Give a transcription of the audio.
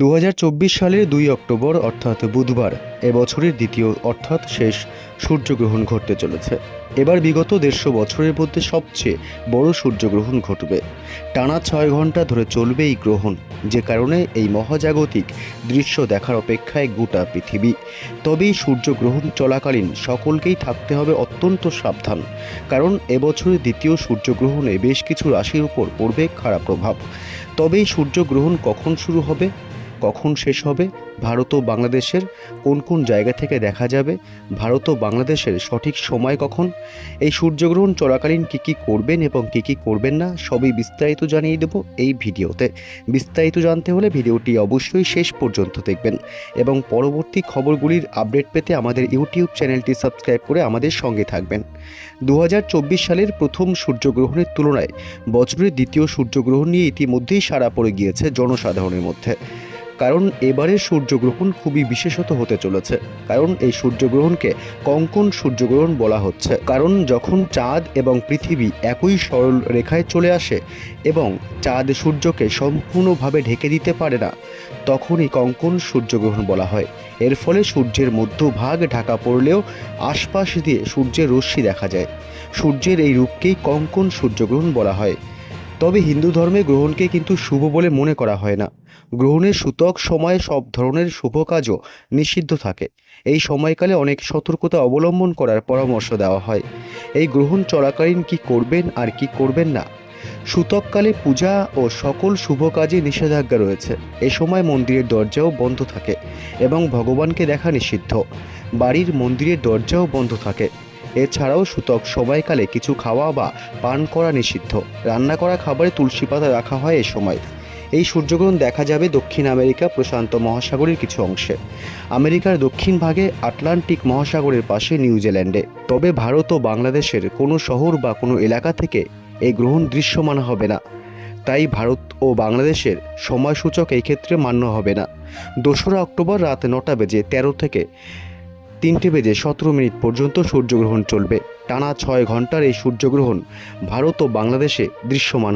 দু হাজার চব্বিশ সালের দুই অক্টোবর, অর্থাৎ বুধবার এবছরের দ্বিতীয়, অর্থাৎ শেষ, সূর্যগ্রহণ ঘটতে চলেছে। এবার বিগত দেড়শো বছরের মধ্যে সবচেয়ে বড় সূর্যগ্রহণ ঘটবে। টানা ছয় ঘণ্টা ধরে চলবে এই গ্রহণ, যে কারণে এই মহাজাগতিক দৃশ্য দেখার অপেক্ষায় গোটা পৃথিবী। তবে সূর্যগ্রহণ চলাকালীন সকলকেই থাকতে হবে অত্যন্ত সাবধান, কারণ এবছরের দ্বিতীয় সূর্যগ্রহণে বেশ কিছু রাশির উপর পড়বে খারাপ প্রভাব। তবে সূর্যগ্রহণ কখন শুরু হবে? কখন শেষ হবে? ভারত ও বাংলাদেশের কোন কোন জায়গা থেকে দেখা যাবে? ভারত ও বাংলাদেশের সঠিক সময় কখন? এই সূর্যগ্রহণ চলাকালীন কী কী করবেন এবং কী কী করবেন না, সবই বিস্তারিত জানিয়ে দেব এই ভিডিওতে। বিস্তারিত জানতে হলে ভিডিওটি অবশ্যই শেষ পর্যন্ত দেখবেন। এবং পরবর্তী খবরগুলির আপডেট পেতে আমাদের ইউটিউব চ্যানেলটি সাবস্ক্রাইব করে আমাদের সঙ্গে থাকবেন। দু হাজার চব্বিশ সালের প্রথম সূর্যগ্রহণের তুলনায় বছরের দ্বিতীয় সূর্যগ্রহণ নিয়ে ইতিমধ্যেই সাড়া পড়ে গিয়েছে জনসাধারণের মধ্যে। কারণ এবারের সূর্যগ্রহণ খুবই বিশেষত হতে চলেছে। কারণ এই সূর্যগ্রহণকে কঙ্কন সূর্যগ্রহণ বলা হচ্ছে। কারণ যখন চাঁদ এবং পৃথিবী একই সরল রেখায় চলে আসে এবং চাঁদ সূর্যকে সম্পূর্ণভাবে ঢেকে দিতে পারে না তখন এই কঙ্কন সূর্যগ্রহণ বলা হয়। এর ফলে সূর্যের মধ্যভাগ ঢাকা পড়লেও আশপাশ দিয়ে সূর্যের রশ্মি দেখা যায়। সূর্যের এই রূপকেই কঙ্কন সূর্যগ্রহণ বলা হয়। তবে হিন্দু ধর্মে গ্রহণকে কিন্তু শুভ বলে মনে করা হয় না। গ্রহণের সূতক সময়ে সব ধরনের শুভ কাজও নিষিদ্ধ থাকে। এই সময়কালে অনেক সতর্কতা অবলম্বন করার পরামর্শ দেওয়া হয়। এই গ্রহণ চলাকালীন কি করবেন আর কি করবেন না? সূতককালে পূজা ও সকল শুভ কাজে নিষেধাজ্ঞা রয়েছে। এ সময় মন্দিরের দরজাও বন্ধ থাকে এবং ভগবানকে দেখা নিষিদ্ধ। বাড়ির মন্দিরের দরজাও বন্ধ থাকে। এছাড়াও সূতক সময়কালে কিছু খাওয়া বা পান করা নিষিদ্ধ। রান্না করা খাবারে তুলসী পাতা রাখা হয় এ সময়। এই সূর্যগ্রহণ দেখা যাবে দক্ষিণ আমেরিকা প্রশান্ত মহাসাগরের কিছু অংশে। আমেরিকার দক্ষিণ ভাগে আটলান্টিক মহাসাগরের পাশে নিউজিল্যান্ডে। তবে ভারত ও বাংলাদেশের কোনো শহর বা কোনো এলাকা থেকে এই গ্রহণ দৃশ্যমান হবে না। তাই ভারত ও বাংলাদেশের সময়সূচক এই ক্ষেত্রে মান্য হবে না। দোসরা অক্টোবর রাত নটা বেজে তেরো থেকে তিনটে বেজে সতেরো মিনিট পর্যন্ত সূর্যগ্রহণ চলবে। টানা ছয় ঘণ্টার এই সূর্যগ্রহণ ভারত ও বাংলাদেশে দৃশ্যমান